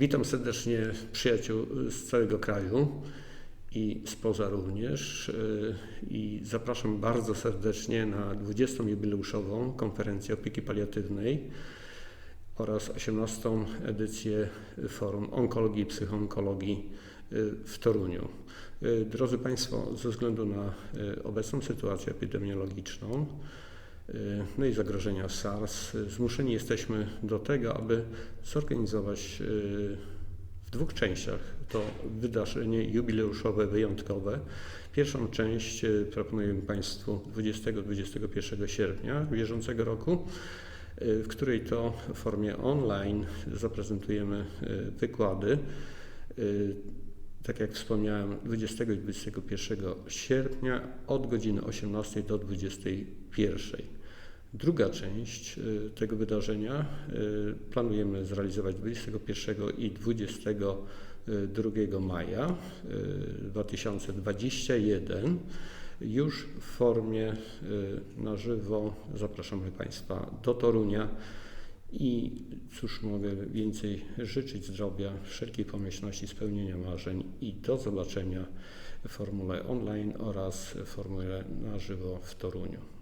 Witam serdecznie przyjaciół z całego kraju i spoza również y, i zapraszam bardzo serdecznie na 20. jubileuszową konferencję opieki paliatywnej oraz 18. edycję Forum Onkologii i Psychoonkologii y, w Toruniu. Y, Drodzy Państwo, ze względu na obecną sytuację epidemiologiczną, no i zagrożenia SARS, zmuszeni jesteśmy do tego, aby zorganizować y, w dwóch częściach to wydarzenie jubileuszowe, wyjątkowe. Pierwszą część y, proponujemy Państwu 20-21 sierpnia bieżącego roku, w której to w formie online zaprezentujemy wykłady. Tak jak wspomniałem, 20 i 21 sierpnia od godziny 18 do 21. Druga część y, tego wydarzenia y, planujemy zrealizować 21 i 22 maja y, 2021 już w formie na żywo. Zapraszamy Państwa do Torunia. I cóż mogę więcej życzyć zdrowia, wszelkiej pomyślności, spełnienia marzeń i do zobaczenia w formule online oraz w formule na żywo w Toruniu.